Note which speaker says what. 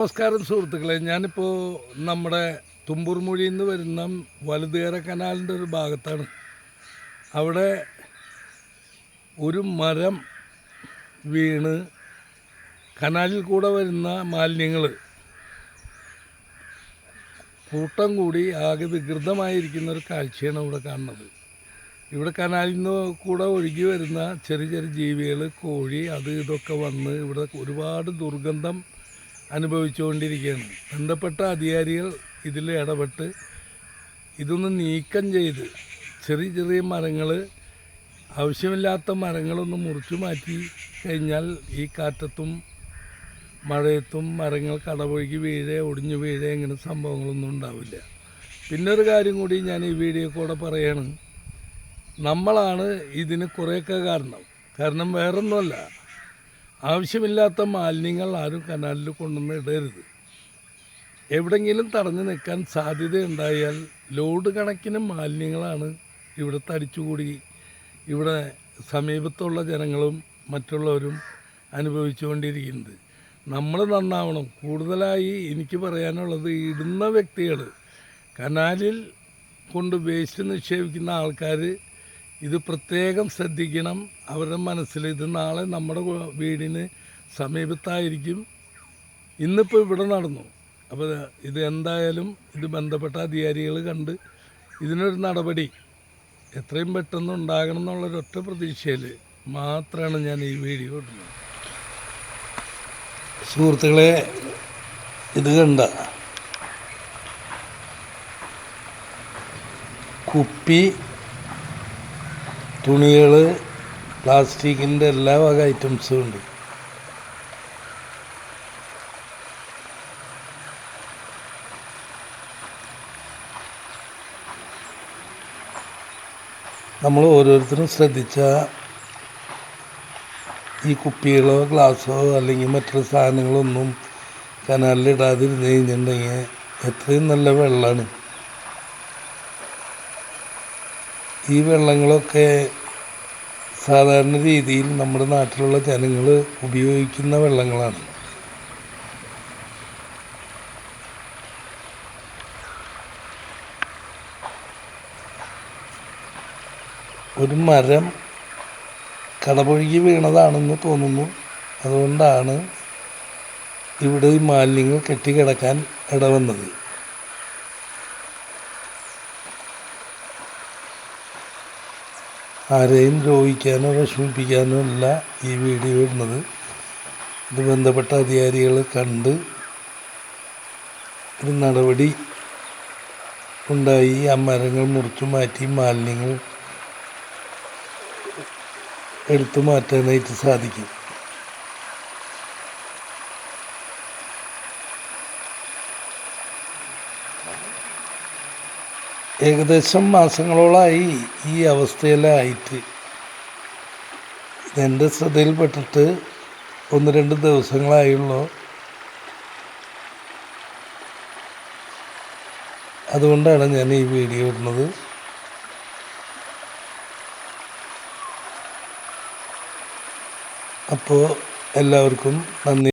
Speaker 1: നമസ്കാരം സുഹൃത്തുക്കളെ. ഞാനിപ്പോൾ നമ്മുടെ തുമ്പൂർമൊഴിയിൽ നിന്ന് വരുന്ന വലുതേര കനാലിന്റെ ഒരു ഭാഗത്താണ്. അവിടെ ഒരു മരം വീണ് കനാലിൽ കൂടെ വരുന്ന മാലിന്യങ്ങൾ കൂട്ടം കൂടി ആകെ വികൃതമായിരിക്കുന്ന ഒരു കാഴ്ചയാണ് ഇവിടെ കാണുന്നത്. ഇവിടെ കനാലിൽ നിന്ന് കൂടെ ഒഴുകി വരുന്ന ചെറിയ ചെറിയ ജീവികൾ കോഴി അത് ഇതൊക്കെ വന്ന് ഇവിടെ ഒരുപാട് ദുർഗന്ധം അനുഭവിച്ചുകൊണ്ടിരിക്കുകയാണ്. ബന്ധപ്പെട്ട അധികാരികൾ ഇതിൽ ഇടപെട്ട് ഇതൊന്ന് നീക്കം ചെയ്ത് ചെറിയ ചെറിയ മരങ്ങൾ ആവശ്യമില്ലാത്ത മരങ്ങളൊന്ന് മുറിച്ചു മാറ്റി കഴിഞ്ഞാൽ ഈ കാറ്റത്തും മഴയത്തും മരങ്ങൾ കടപൊഴുകി വീഴെ ഒടിഞ്ഞു വീഴെ ഇങ്ങനെ സംഭവങ്ങളൊന്നും ഉണ്ടാവില്ല. പിന്നെ ഒരു കാര്യം കൂടി ഞാൻ ഈ വീഡിയോ കൂടെ പറയാണ്. നമ്മളാണ് ഇതിന് കുറേയൊക്കെ കാരണം. കാരണം വേറൊന്നുമല്ല. ആവശ്യമില്ലാത്ത മാലിന്യങ്ങൾ ആരും കനാലിൽ കൊണ്ടുവന്ന് ഇടരുത്. എവിടെങ്കിലും തടഞ്ഞു നിൽക്കാൻ സാധ്യതയുണ്ടായാൽ ലോഡ് കണക്കിന് മാലിന്യങ്ങളാണ് ഇവിടെ തടിച്ചുകൂടി. ഇവിടെ സമീപത്തുള്ള ജനങ്ങളും മറ്റുള്ളവരും അനുഭവിച്ചുകൊണ്ടിരിക്കുന്നത്. നമ്മൾ നന്നാവണം. കൂടുതലായി എനിക്ക് പറയാനുള്ളത് ഇടുന്ന വ്യക്തികൾ കനാലിൽ കൊണ്ട് വേസ്റ്റ് നിക്ഷേപിക്കുന്ന ആൾക്കാർ ഇത് പ്രത്യേകം ശ്രദ്ധിക്കണം. അവരുടെ മനസ്സിൽ ഇത് നാളെ നമ്മുടെ വീടിന് സമീപത്തായിരിക്കും. ഇന്നിപ്പോൾ ഇവിടെ നടന്നു. അപ്പോൾ ഇത് എന്തായാലും ഇത് ബന്ധപ്പെട്ട അധികാരികൾ കണ്ട് ഇതിനൊരു നടപടി. എത്രയും പെട്ടെന്ന് ഉണ്ടാകണം എന്നുള്ളൊരൊറ്റ പ്രതീക്ഷയിൽ മാത്രമാണ് ഞാൻ ഈ വീഡിയോ ഇടുന്നത്. സുഹൃത്തുക്കളെ ഇത് കണ്ട കുപ്പി തുണികൾ പ്ലാസ്റ്റിക്കിന്റെ എല്ലാ വക ഐറ്റംസും ഉണ്ട്. നമ്മൾ ഓരോരുത്തരും ശ്രദ്ധിച്ച ഈ കുപ്പികളോ ഗ്ലാസ്സോ അല്ലെങ്കിൽ മറ്റുള്ള സാധനങ്ങളൊന്നും കനാലിൽ ഇടാതിരുന്ന് കഴിഞ്ഞിട്ടുണ്ടെങ്കിൽ എത്രയും നല്ല വെള്ളമാണ്. ഈ വെള്ളങ്ങളൊക്കെ സാധാരണ രീതിയിൽ നമ്മുടെ നാട്ടിലുള്ള ജനങ്ങൾ ഉപയോഗിക്കുന്ന വെള്ളങ്ങളാണ്. ഒരു മരം കടപൊഴുകി വീണതാണെന്ന് തോന്നുന്നു. അതുകൊണ്ടാണ് ഇവിടെ ഈ മാലിന്യങ്ങൾ കെട്ടിക്കിടക്കാൻ ഇടവന്നത്. ആരെയും ദ്രോഹിക്കാനോ വിഷമിപ്പിക്കാനോ അല്ല ഈ വീഡിയോ ഇടുന്നത്. ഇത് ബന്ധപ്പെട്ട അധികാരികൾ കണ്ട് ഒരു നടപടി ഉണ്ടായി. ആ മരങ്ങൾ മുറിച്ചു മാറ്റി മാലിന്യങ്ങൾ എടുത്തു മാറ്റാനായിട്ട് സാധിക്കും. ഏകദേശം മാസങ്ങളോളമായി ഈ അവസ്ഥയിലായിട്ട്. ഇതെന്റെ ശ്രദ്ധയിൽപ്പെട്ടിട്ട് ഒന്ന് രണ്ട് ദിവസങ്ങളായുള്ളൂ. അതുകൊണ്ടാണ് ഞാൻ ഈ വീഡിയോ ഇടുന്നത്. അപ്പോൾ എല്ലാവർക്കും നന്ദി.